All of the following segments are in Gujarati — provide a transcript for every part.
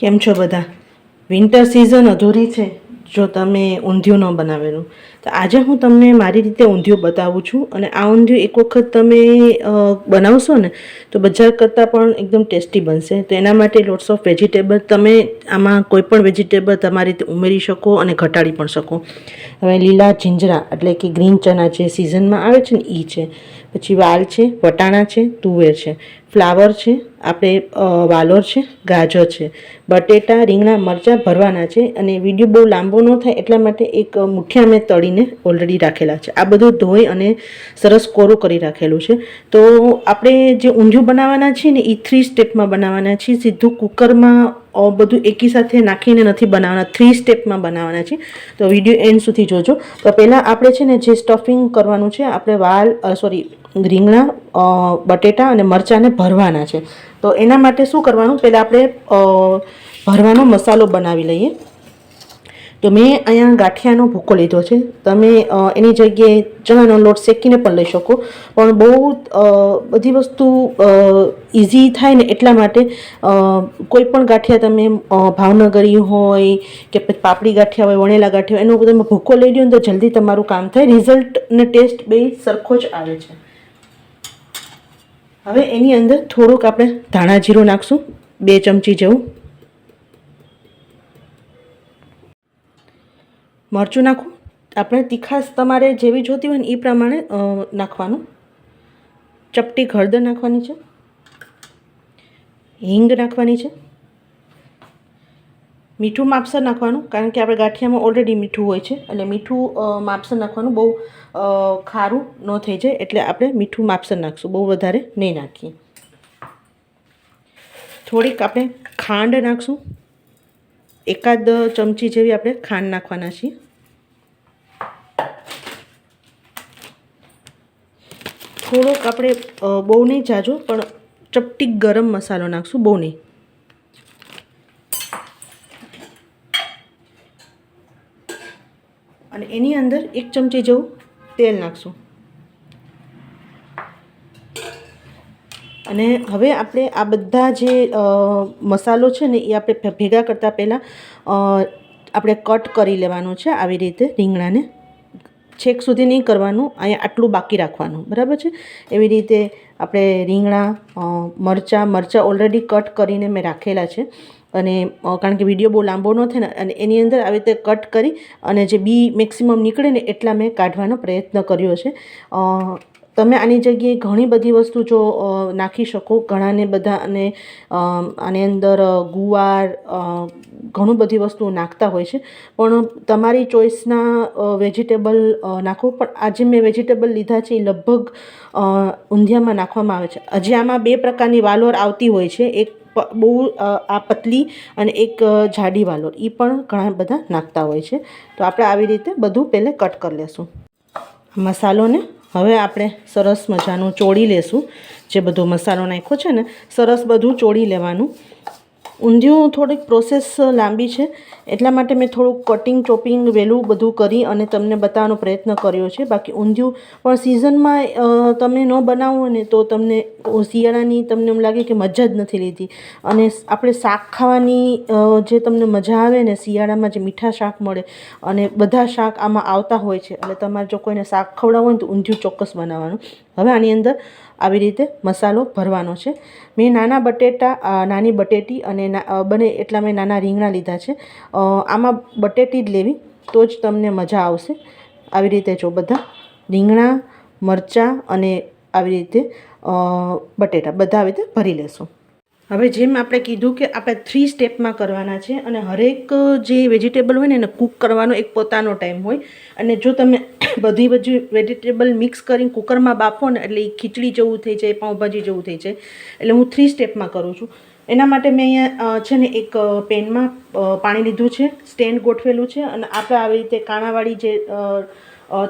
કેમ છો બધા? વિન્ટર સિઝન અધૂરી છે, જો તમે ઊંધિયું ન બનાવેલું. તો આજે હું તમને મારી રીતે ઊંધિયું બતાવું છું અને આ ઊંધિયું એક વખત તમે બનાવશો ને, તો બજાર કરતાં પણ એકદમ ટેસ્ટી બનશે. તો એના માટે લોટ્સ ઓફ વેજીટેબલ તમે આમાં કોઈ પણ વેજીટેબલ તમારી રીતે ઉમેરી શકો અને ઘટાડી પણ શકો. હવે લીલા જીંજરા એટલે કે ગ્રીન ચના જે સિઝનમાં આવે છે ને એ છે. પછી વાલ છે, વટાણા છે, તુવેર છે. ફ્લાવર છે, આપણે વાલોર છે, ગાજર છે. બટેટા, રીંગણા, મરચાં ભરવાના છે અને વીડિયો બહુ લાંબો ન થાય એટલા માટે એક મુઠ્યા મેં તળીને ઓલરેડી રાખેલા છે. આ બધું ધોઈ અને સરસ કોરું કરી રાખેલું છે. તો આપણે જે ઊંધિયું બનાવવાના છીએ ને, એ થ્રી સ્ટેપમાં બનાવવાના છીએ. સીધું કુકરમાં બધું એકી સાથે નાખીને નથી બનાવવાના. થ્રી સ્ટેપમાં બનાવવાના છે તો વીડિયો એન્ડ સુધી જોજો. તો પહેલાં આપણે છે ને, જે સ્ટફિંગ કરવાનું છે, આપણે વાલ સોરી રીંગણા બટેટા અને મરચાંને ભરવાના છે. તો એના માટે શું કરવાનું? પહેલાં આપણે ભરવાનો મસાલો બનાવી લઈએ. તો મેં અહીંયા ગાંઠિયાનો ભૂકો લીધો છે. તમે એની જગ્યાએ ચણાનો લોટ શેકીને પણ લઈ શકો. પણ બહુ બધી વસ્તુ ઇઝી થાય ને એટલા માટે કોઈ પણ ગાંઠિયા તમે ભાવનગરી હોય કે પછી પાપડી ગાંઠિયા હોય, વણેલા ગાંઠિયા હોય, એનો તમે ભૂકો લઈ લો ને તો જલ્દી તમારું કામ થાય. રિઝલ્ટ ને ટેસ્ટ બે સરખો જ આવે છે. હવે એની અંદર થોડુંક આપણે ધાણા જીરું નાખશું, બે ચમચી જેવું. મરચું નાખું. આપણે તીખાશ તમારે જેવી જોતી હોય ને એ પ્રમાણે નાખવાનું. ચપટી હળદર નાખવાની છે. હિંગ નાખવાની છે. મીઠું માપસર નાખવાનું, કારણ કે આપણે ગાંઠિયામાં ઓલરેડી મીઠું હોય છે. એટલે મીઠું માપસર નાખવાનું બહુ ખારું ન થઈ જાય, એટલે આપણે મીઠું માપસર નાખશું. બહુ વધારે નહીં નાખીએ. થોડીક આપણે ખાંડ નાખશું. એકાદ ચમચી જેવી આપણે ખાંડ નાખવાના છીએ. થોડોક આપણે બહુ નહીં જાજો, પણ ચપટી ગરમ મસાલો નાખશું, બહુ નહીં. અને એની અંદર એક ચમચી જેવું તેલ નાખશું. અને હવે આપણે આ બધા જે મસાલો છે ને એ આપણે ભેગા કરતાં પહેલાં આપણે કટ કરી લેવાનું છે આવી રીતે રીંગણાને. છેક સુધી નહીં કરવાનું, અહીંયા આટલું બાકી રાખવાનું, બરાબર છે? એવી રીતે આપણે રીંગણા મરચાં મરચાં ઓલરેડી કટ કરીને મેં રાખેલા છે. અને કારણ કે વીડિયો બહુ લાંબો ન થાય ને, અને એની અંદર આવી રીતે કટ કરી અને જે બી મેક્સિમમ નીકળે ને, એટલા મેં કાઢવાનો પ્રયત્ન કર્યો છે. તમે આની જગ્યાએ ઘણી બધી વસ્તુ જો નાખી શકો. ઘણાને બધા અને આની અંદર ગુવાર ઘણું બધી વસ્તુઓ નાખતા હોય છે. પણ તમારી ચોઈસના વેજીટેબલ નાખો. પણ આજે મેં વેજીટેબલ લીધા છે એ લગભગ ઊંધિયામાં નાખવામાં આવે છે. હજી આમાં બે પ્રકારની વાલોર આવતી હોય છે. એક બહુ આ પતલી અને એક જાડી વાલોર. એ પણ ઘણા બધા નાખતા હોય છે. તો આપણે આવી રીતે બધું પહેલે કટ કરી લેશું. મસાલોને હવે આપણે સરસ મજાનું ચોળી લેશું. જે બધો મસાલો નાખ્યો છે ને, સરસ બધું ચોળી લેવાનું. ઊંધિયું થોડીક પ્રોસેસ લાંબી છે. એટલા માટે મેં થોડુંક કટિંગ ચોપિંગ વહેલું બધું કરી અને તમને બતાવવાનો પ્રયત્ન કર્યો છે. બાકી ઊંધિયું પણ સિઝનમાં તમે ન બનાવો ને તો તમને શિયાળાની તમને એમ લાગે કે મજા જ નથી લીધી. અને આપણે શાક ખાવાની જે તમને મજા આવે ને શિયાળામાં જે મીઠા શાક મળે અને બધા શાક આમાં આવતા હોય છે. એટલે તમારે જો કોઈને શાક ખવડાવવું હોય ને તો ઊંધિયું ચોક્કસ બનાવવાનું. હવે આની અંદર આવી રીતે મસાલો ભરવાનો છે. મેં નાના બટેટા નાની બટેટી અને બને એટલા મેં નાના રીંગણા લીધા છે. આમાં બટેટી જ લેવી, તો જ તમને મજા આવશે. આવી રીતે જો બધા રીંગણા, મરચાં અને આવી રીતે બટેટા બધા આવી રીતે ભરી લેશું. હવે જેમ આપણે કીધું કે આપણે થ્રી સ્ટેપમાં કરવાના છે અને હરેક જે વેજીટેબલ હોય ને એને કૂક કરવાનો એક પોતાનો ટાઈમ હોય. અને જો તમે બધી બધી વેજીટેબલ મિક્સ કરીને કુકરમાં બાફો ને એટલે એ ખીચડી જેવું થઈ જાય, પાઉંભાજી જેવું થઈ જાય, એટલે હું થ્રી સ્ટેપમાં કરું છું. એના માટે મેં અહીંયા છે ને એક પેનમાં પાણી લીધું છે, સ્ટેન્ડ ગોઠવેલું છે, અને આપણે આવી રીતે કાણાવાળી જે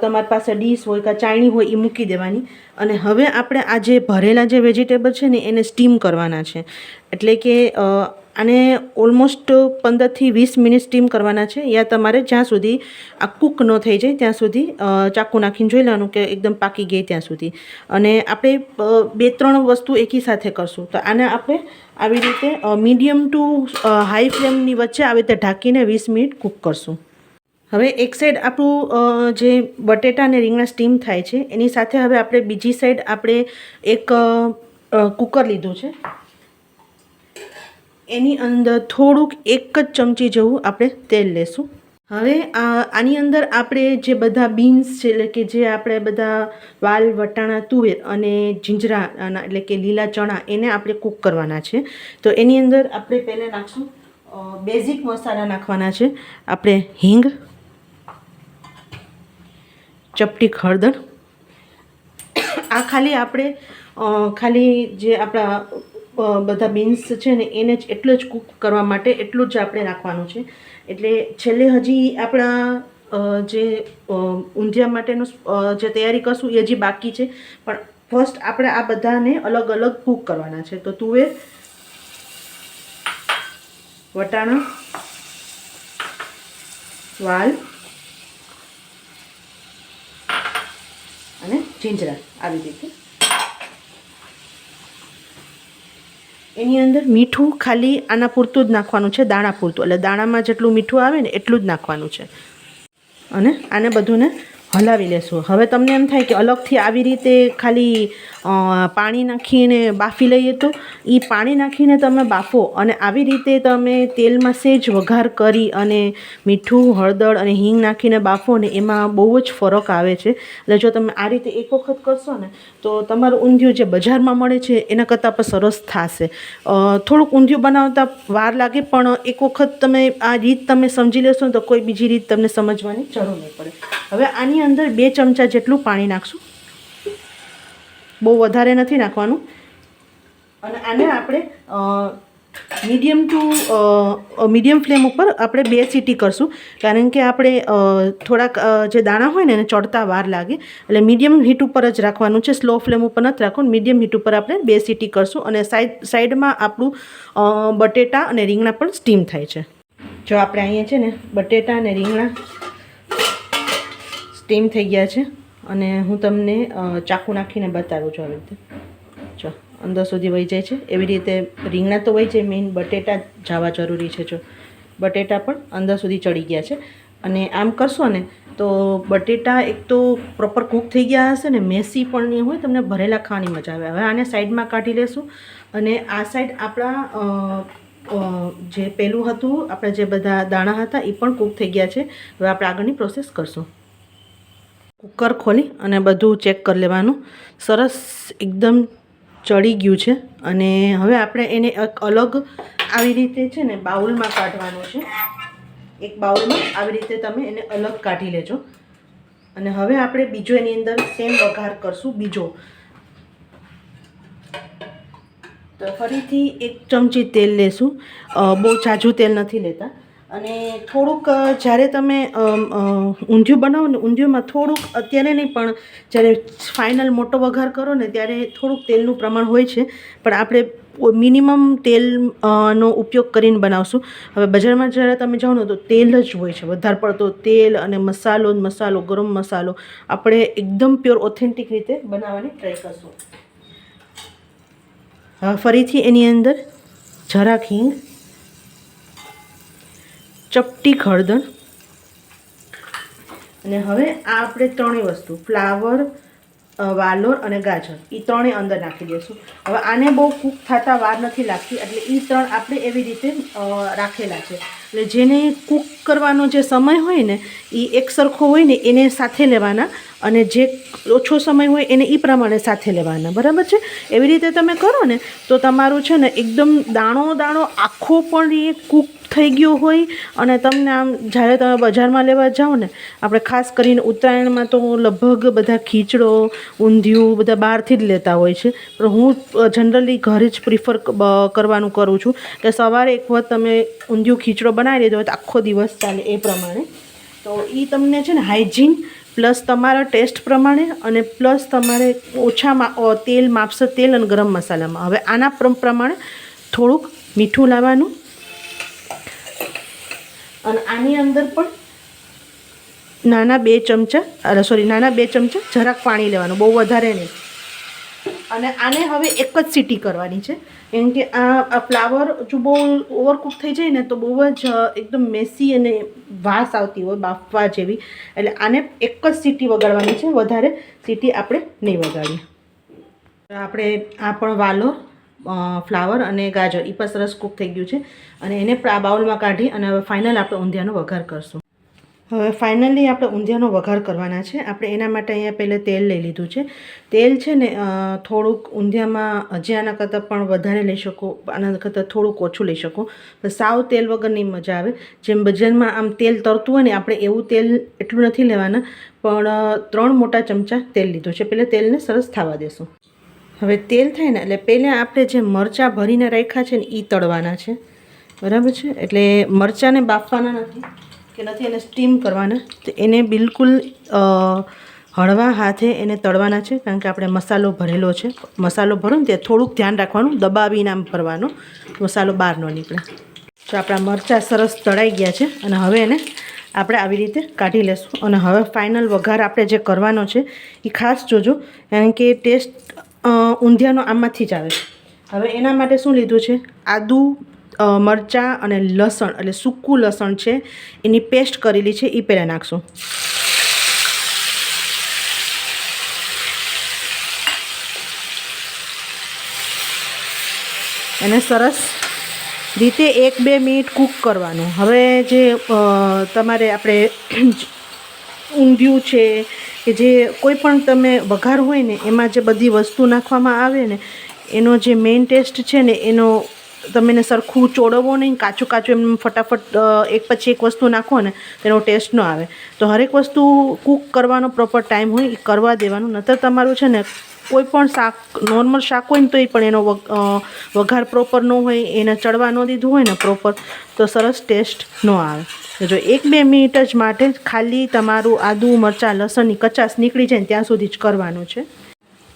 તમારી પાસે ડીશ હોય કે ચાયણી હોય એ મૂકી દેવાની. અને હવે આપણે આ જે ભરેલા જે વેજીટેબલ છે ને એને સ્ટીમ કરવાના છે. એટલે કે અ, આને ઓલમોસ્ટ પંદરથી વીસ મિનિટ સ્ટીમ કરવાના છે. યા તમારે જ્યાં સુધી આ કૂક ન થઈ જાય ત્યાં સુધી ચાકુ નાખીને જોઈ લેવાનું કે એકદમ પાકી ગઈ ત્યાં સુધી. અને આપણે બે ત્રણ વસ્તુ એકી સાથે કરશું. તો આને આપણે આવી રીતે મીડિયમ ટુ હાઈ ફ્લેમની વચ્ચે આવી રીતે ઢાંકીને વીસ મિનિટ કૂક કરશું. હવે એક સાઈડ આપણું જે બટેટા અને રીંગણા સ્ટીમ થાય છે એની સાથે હવે આપણે બીજી સાઈડ આપણે એક કુકર લીધું છે. એની અંદર થોડુંક એક જ ચમચી જેવું આપણે તેલ લેશું. હવે આની અંદર આપણે જે બધા બીન્સ છે, એટલે કે જે આપણે બધા વાલ, વટાણા, તુવેર અને જીંજરાના એટલે કે લીલા ચણા, એને આપણે કૂક કરવાના છે. તો એની અંદર આપણે પહેલાં નાખશું બેઝિક મસાલા નાખવાના છે. આપણે હિંગ, ચપટી હળદર આ ખાલી આપણે ખાલી જે આપણા બધા બીન્સ છે ને એને જ એટલું જ કૂક કરવા માટે એટલું જ આપણે રાખવાનું છે. એટલે છેલ્લે હજી આપણા જે ઊંધિયા માટેનું જે તૈયારી કરશું એ હજી બાકી છે. પણ ફર્સ્ટ આપણે આ બધાને અલગ અલગ કૂક કરવાના છે. તો તુવેર વટાણા, વાલ અને જીંજરા. આવી રીતે. એની અંદર મીઠું ખાલી આના પૂરતું જ નાખવાનું છે, દાણા પૂરતું. એટલે દાણામાં જેટલું મીઠું આવે ને એટલું જ નાખવાનું છે. અને આને બધુંને હલાવી લેશું. હવે તમને એમ થાય કે અલગથી આવી રીતે ખાલી પાણી નાખીને બાફી લઈએ તો? એ પાણી નાખીને તમે બાફો અને આવી રીતે તમે તેલમાં સેજ વઘાર કરી અને મીઠું, હળદર અને હિંગ નાખીને બાફો ને એમાં બહુ જ ફરક આવે છે. એટલે જો તમે આ રીતે એક વખત કરશો ને, તો તમારું ઊંધિયું જે બજારમાં મળે છે, એના કરતાં પણ સરસ થશે. થોડુંક ઊંધિયું બનાવતા વાર લાગે, પણ એક વખત તમે આ રીત તમે સમજી લેશો તો કોઈ બીજી રીત તમને સમજવાની જરૂર નહીં પડે. હવે આની અંદર બે ચમચા જેટલું પાણી નાખશું. બહુ વધારે નથી નાખવાનું. અને આને આપણે મીડિયમ ટુ મીડિયમ ફ્લેમ ઉપર આપણે બે સીટી કરશું. કારણ કે આપણે થોડાક જે દાણા હોય ને એને ચડતા વાર લાગે. એટલે મીડિયમ હીટ ઉપર જ રાખવાનું છે. સ્લો ફ્લેમ ઉપર નથી રાખવાનું. મીડિયમ હીટ ઉપર આપણે બે સીટી કરશું. અને સાઈડ સાઈડમાં આપણું બટેટા અને રીંગણા પણ સ્ટીમ થાય છે. જો આપણે અહીંયા છે ને બટેટા અને રીંગણા સ્ટીમ થઈ ગયા છે અને હું તમને ચાકુ નાખીને બતાવું છું આવી રીતે. જો, અંદર સુધી વહી જાય છે. એવી રીતે રીંગણા તો વહી જાય મેઇન બટેટા જવા જરૂરી છે જો. બટેટા પણ અંદર સુધી ચડી ગયા છે. અને આમ કરશો ને, તો બટેટા એક તો પ્રોપર કૂક થઈ ગયા હશે ને, મેસી પણ નહીં હોય, તમને ભરેલા ખાવાની મજા આવે. હવે આને સાઈડમાં કાઢી લેશું. અને આ સાઈડ આપણા જે પેલું હતું, આપણે જે બધા દાણા હતા, એ પણ કૂક થઈ ગયા છે. હવે આપણે આગળની પ્રોસેસ કરશું. કુકર ખોલી અને બધું ચેક કરી લેવાનું. સરસ એકદમ ચડી ગયું છે. અને હવે આપણે એને એક અલગ આવી રીતે છે ને બાઉલમાં કાઢવાનું છે. એક બાઉલમાં આવી રીતે તમે એને અલગ કાઢી લેજો. અને હવે આપણે બીજો એની અંદર સેમ વઘાર કરશું, બીજો. તો ફરીથી એક ચમચી તેલ લેશું. બહુ ઝાઝું તેલ નથી લેતા. અને થોડુંક જ્યારે તમે ઊંધિયું બનાવો ને, ઊંધિયુંમાં થોડુંક અત્યારે નહીં, પણ જ્યારે ફાઇનલ મોટો વઘાર કરો ને, ત્યારે થોડુંક તેલનું પ્રમાણ હોય છે. પણ આપણે મિનિમમ તેલ નો ઉપયોગ કરીને બનાવશું. હવે બજારમાં જ્યારે તમે જાઓ ને, તો તેલ જ હોય છે. વધારે પડતો તેલ અને મસાલો મસાલો, ગરમ મસાલો, આપણે એકદમ પ્યોર ઓથેન્ટિક રીતે બનાવવાની ટ્રાય કરશું. ફરીથી એની અંદર જરાક હિંગ ચપટી હળદર અને હવે આ આપણે ત્રણેય વસ્તુ, ફ્લાવર વાલોર અને ગાજર. એ ત્રણેય અંદર નાખી દઈશું. હવે આને બહુ કૂક થતા વાર નથી લાગતી, એટલે એ ત્રણ આપણે એવી રીતે રાખેલા છે. એટલે જેને કૂક કરવાનો જે સમય હોય ને એ એક સરખો હોય ને, એને સાથે લેવાના. અને જે ઓછો સમય હોય, એને એ પ્રમાણે સાથે લેવાના. બરાબર છે? એવી રીતે તમે કરો ને, તો તમારું છે ને, એકદમ દાણો દાણો આખો પણ એ કૂક થઈ ગયું હોય અને તમને આમ જ્યારે તમે બજારમાં લેવા જાઓ ને, આપણે ખાસ કરીને ઉત્તરાયણમાં તો લગભગ બધા ખીચડો, ઊંધિયું બધા બહારથી જ લેતા હોય છે. પણ હું જનરલી ઘરે જ પ્રિફર કરવાનું કરું છું કે સવારે એક વખત તમે ઊંધિયું, ખીચડો બનાવી દેજો તો આખો દિવસ ચાલે એ પ્રમાણે. તો એ તમને છે ને હાઇજીન પ્લસ તમારા ટેસ્ટ પ્રમાણે અને પ્લસ તમારે ઓછામાં તેલ, માપસર તેલ અને ગરમ મસાલામાં. હવે આના પ્રમાણે થોડુંક મીઠું લાવવાનું અને આની અંદર પણ નાના બે ચમચા, અરે સોરી નાના બે ચમચા જરાક પાણી લેવાનું, બહુ વધારે નહીં. અને આને હવે એક જ સીટી કરવાની છે. કેમ કે આ ફ્લાવર જો બહુ ઓવરકુક થઈ જાય ને તો બહુ જ એકદમ મેસી અને વાસ આવતી હોય, બાફવા જેવી. એટલે આને એક જ સીટી વગાડવાની છે, વધારે સીટી આપણે નહીં વગાડીએ. આપણે આ પણ વાલો ફ્લાવર અને ગાજર એ પણ સરસ કૂક થઈ ગયું છે. અને એને પણ બાઉલમાં કાઢી અને હવે ફાઇનલ આપણે ઊંધિયાનો વઘાર કરશું. હવે ફાઇનલી આપણે ઊંધિયાનો વઘાર કરવાના છે. આપણે એના માટે અહીંયા પહેલાં તેલ લઈ લીધું છે. તેલ છે ને થોડુંક ઊંધિયામાં હજી આના કરતાં પણ વધારે લઈ શકો, આના કરતાં થોડુંક ઓછું લઈ શકો. તો સાવ તેલ વગરની મજા આવે. જેમ બજારમાં આમ તેલ તરતું હોય ને, આપણે એવું તેલ એટલું નથી લેવાના. પણ ત્રણ મોટા ચમચા તેલ લીધું છે. પહેલાં તેલને સરસ થવા દેશું. હવે તેલ થાય ને, એટલે પહેલાં આપણે જે મરચાં ભરીને રાખ્યા છે ને એ તળવાના છે. બરાબર છે? એટલે મરચાંને બાફવાના નથી, કે નથી, એને સ્ટીમ કરવાના. તો એને બિલકુલ હળવા હાથે એને તળવાના છે, કારણ કે આપણે મસાલો ભરેલો છે. મસાલો ભરો ને, ત્યાં થોડુંક ધ્યાન રાખવાનું, દબાવીને આમ ભરવાનો. મસાલો બહાર ન નીકળે. તો આપણા મરચાં સરસ તળાઈ ગયા છે, અને હવે એને આપણે આવી રીતે કાઢી લેશું. અને હવે ફાઇનલ વઘાર આપણે જે કરવાનો છે એ ખાસ જોજો, કારણ કે ટેસ્ટ ઊંધિયાનો આમાંથી જ આવે હવે એના માટે શું લીધું છે? આદુ મરચાં અને લસણ, એટલે સૂકું લસણ છે, એની પેસ્ટ કરેલી છે એ પહેલાં નાખશું. એને સરસ રીતે એક બે મિનિટ કૂક કરવાનું. હવે જે તમારે આપણે ઊંધિયું છે કે જે કોઈ પણ તમે વઘાર હોય ને, એમાં જે બધી વસ્તુ નાખવામાં આવે ને, એનો જે મેઇન ટેસ્ટ છે ને, એનો તમે એને સરખું ચોડવો નહીં, કાચું કાચું એમ ફટાફટ એક પછી એક વસ્તુ નાખો ને, તેનો ટેસ્ટ ન આવે. તો હરેક વસ્તુ કૂક કરવાનો પ્રોપર ટાઈમ હોય, એ કરવા દેવાનું. નતર તમારું છે ને કોઈ પણ શાક નોર્મલ શાક હોય ને તોય પણ એનો વઘાર પ્રોપર ન હોય, એને ચડવા ન દીધું હોય ને પ્રોપર તો સરસ ટેસ્ટ ન આવે. જો એક બે મિનિટ જ માટે ખાલી તમારું આદું, મરચાં લસણની કચાશ નીકળી જાય ને ત્યાં સુધી જ કરવાનું છે.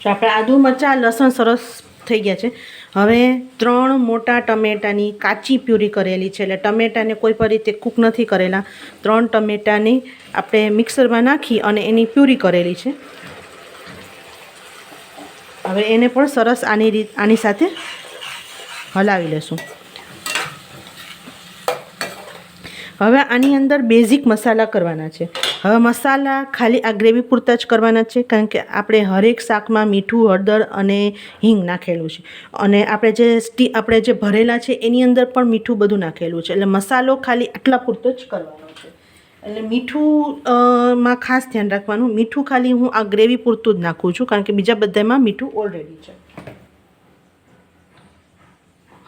તો આપણે આદું, મરચાં, લસણ સરસ થઈ ગયા છે. હવે ત્રણ મોટા ટમેટાની કાચી પ્યુરી કરેલી છે. એટલે ટમેટાને કોઈ પણ રીતે કૂક નથી કરેલા. ત્રણ ટમેટાની આપણે મિક્સરમાં નાખી અને એની પ્યુરી કરેલી છે. હવે એને પણ સરસ આની રીત, આની સાથે હલાવી લેશું. હવે આની અંદર બેઝિક મસાલા કરવાના છે. હવે મસાલા ખાલી આ ગ્રેવી પૂરતા જ કરવાના છે, કારણ કે આપણે હરેક શાકમાં મીઠું, હળદર અને હિંગ નાખેલું છે. અને આપણે જે સ્ટી આપણે જે ભરેલા છે, એની અંદર પણ મીઠું બધું નાખેલું છે. એટલે મસાલો ખાલી આટલા પૂરતો જ કરવાનો છે. એટલે મીઠું માં ખાસ ધ્યાન રાખવાનું. મીઠું ખાલી હું આ ગ્રેવી પૂરતું જ નાખું છું, કારણ કે બીજા બધામાં મીઠું ઓલરેડી છે.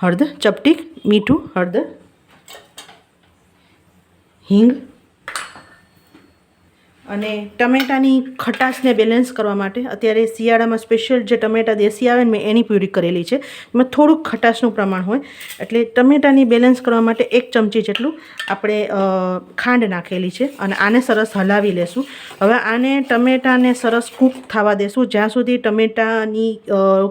હળદર, ચપટી, મીઠું, હળદર, હિંગ અને ટમેટાની ખટાશને બેલેન્સ કરવા માટે અત્યારે શિયાળામાં સ્પેશિયલ જે ટમેટા દેશી આવે ને મેં એની પ્યુરી કરેલી છે. એમાં થોડુંક ખટાશનું પ્રમાણ હોય. એટલે ટમેટાની બેલેન્સ કરવા માટે એક ચમચી જેટલું આપણે ખાંડ નાખેલી છે અને આને સરસ હલાવી લેશું. હવે આને ટમેટાને સરસ કૂક થવા દેશું. જ્યાં સુધી ટમેટાની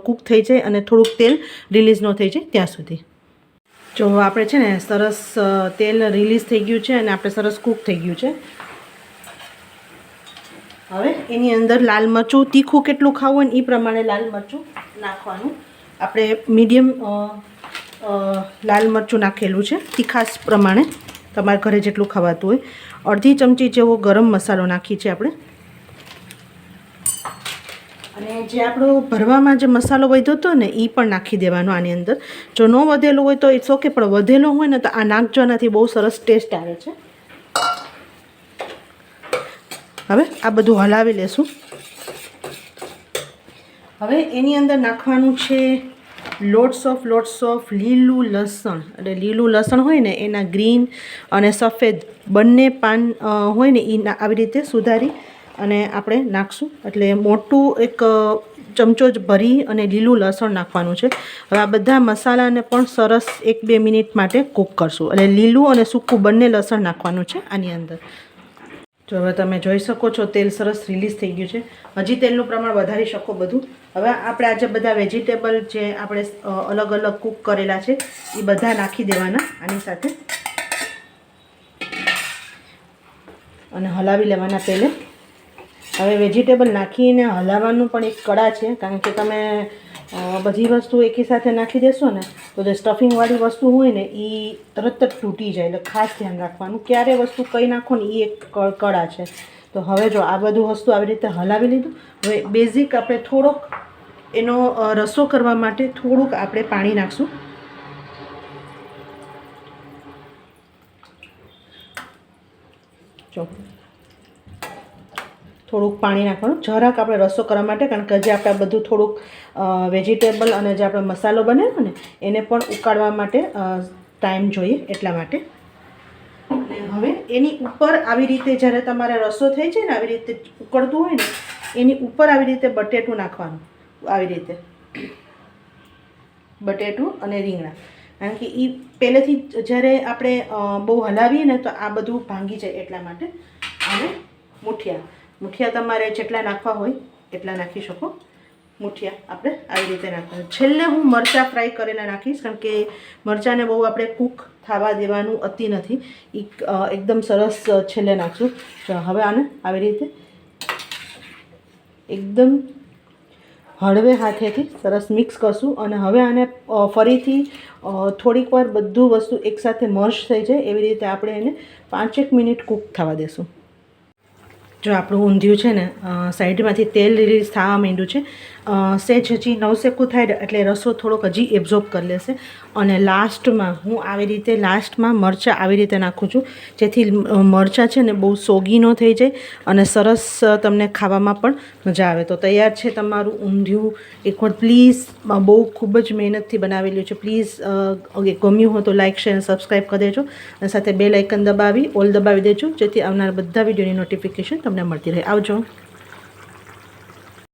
કૂક થઈ જાય અને થોડુંક તેલ રિલીઝ ન થઈ જાય ત્યાં સુધી. જો આપણે છે ને સરસ તેલ રિલીઝ થઈ ગયું છે અને આપણે સરસ કૂક થઈ ગયું છે. હવે એની અંદર લાલ મરચું, તીખું કેટલું ખાવું હોય ને એ પ્રમાણે લાલ મરચું નાખવાનું. આપણે મીડિયમ લાલ મરચું નાખેલું છે તીખાસ પ્રમાણે તમારા ઘરે જેટલું ખાવાતું હોય. અડધી ચમચી જેવો ગરમ મસાલો નાખી છે આપણે. અને જે આપણો ભરવામાં જે મસાલો વધ્યો હતો ને એ પણ નાખી દેવાનો આની અંદર. જો ન વધેલો હોય તો ઇટ્સ ઓકે, પણ વધેલો હોય ને તો આ નાખજો બહુ સરસ ટેસ્ટ આવે છે. હવે આ બધું હલાવી લેશું. હવે એની અંદર નાખવાનું છે લોટ્સ ઓફ લોટ્સ ઓફ લીલું લસણ. એટલે લીલું લસણ હોય ને, એના ગ્રીન અને સફેદ બંને પાન હોય ને એ આવી રીતે સુધારી અને આપણે નાખશું. એટલે મોટું એક ચમચો જ ભરી અને લીલું લસણ નાખવાનું છે. હવે આ બધા મસાલાને પણ સરસ એક બે મિનિટ માટે કૂક કરશું. એટલે લીલું અને સૂકું બંને લસણ નાખવાનું છે આની અંદર. જો હવે તમે જોઈ શકો છો, તેલ સરસ રિલીઝ થઈ ગયું છે. હજી તેલનું પ્રમાણ વધારી શકો બધું. હવે આપણે આજે બધા વેજીટેબલ જે આપણે અલગ અલગ કૂક કરેલા છે, એ બધા નાખી દેવાના આની સાથે. અને હલાવી લેવાના પહેલે હવે વેજીટેબલ નાખીને હલાવવાનું પણ એક કળા છે, કારણ કે તમે બધી વસ્તુ એકી સાથે નાખી દેશો ને તો જે સ્ટફિંગવાળી વસ્તુ હોય ને એ તરત જ તૂટી જાય. એટલે ખાસ ધ્યાન રાખવાનું. ક્યારે વસ્તુ કઈ નાખો ને એ એક કળા છે. તો હવે જો આ બધું વસ્તુ આવી રીતે હલાવી લીધું. હવે બેઝિક આપણે થોડોક એનો રસો કરવા માટે થોડુંક આપણે પાણી નાખશું. જો. થોડુંક પાણી નાખવાનું. જરાક આપણે રસો કરવા માટે, કારણ કે જે આપણે બધું થોડુંક વેજીટેબલ અને જે આપણે મસાલો બનાવ્યો ને, એને પણ ઉકાળવા માટે ટાઈમ જોઈએ એટલા માટે. હવે એની ઉપર આવી રીતે જ્યારે તમારે રસો થઈ જાય ને, આવી રીતે ઉકળતું હોય ને, એની ઉપર આવી રીતે બટેટું નાખવાનું. આવી રીતે. બટેટું અને રીંગણા. કારણ કે એ પહેલેથી જ્યારે આપણે બહુ હલાવીએ ને, તો આ બધું ભાંગી જાય એટલા માટે. અને મુઠિયા. મુઠિયા તમારે જેટલા નાખવા હોય એટલા નાખી શકો. મુઠિયા આપણે આવી રીતે નાખવાનું. છેલ્લે હું મરચાં ફ્રાય કરેલા નાખીશ કારણ કે મરચાંને બહુ આપણે કૂક થવા દેવાનું અતિ નથી. એકદમ સરસ છેલ્લે નાખશું. હવે આને આવી રીતે એકદમ હળવે હાથેથી સરસ મિક્સ કરશું અને હવે આને ફરીથી થોડીક વાર બધું વસ્તુ એકસાથે મર્જ થઈ જાય એવી રીતે આપણે એને પાંચેક મિનિટ કૂક થવા દેશું. જો આપણું ઊંધિયું છે ને સાઈડમાંથી તેલ રિલીઝ થવા માંડ્યું છે સહેજ હજી નવસેકું થાય એટલે રસો થોડોક હજી એબ્ઝોર્બ કરી લેશે. અને લાસ્ટમાં હું આવી રીતે લાસ્ટમાં મરચાં આવી રીતે નાખું છું. જેથી મરચાં છે ને બહુ સોગી ન થઈ જાય અને સરસ તમને ખાવામાં પણ મજા આવે. તો તૈયાર છે તમારું ઊંધિયું. એકવાર પ્લીઝ બહુ ખૂબ જ મહેનતથી બનાવેલું છે. પ્લીઝ ગમ્યું હોય તો લાઇક શેર અને સબસ્ક્રાઈબ કરી દેજો. અને સાથે બે લાઇકન દબાવી ઓલ દબાવી દેજો, જેથી આવનાર બધા વિડીયોની નોટિફિકેશન તમને મળતી રહે. આવજો.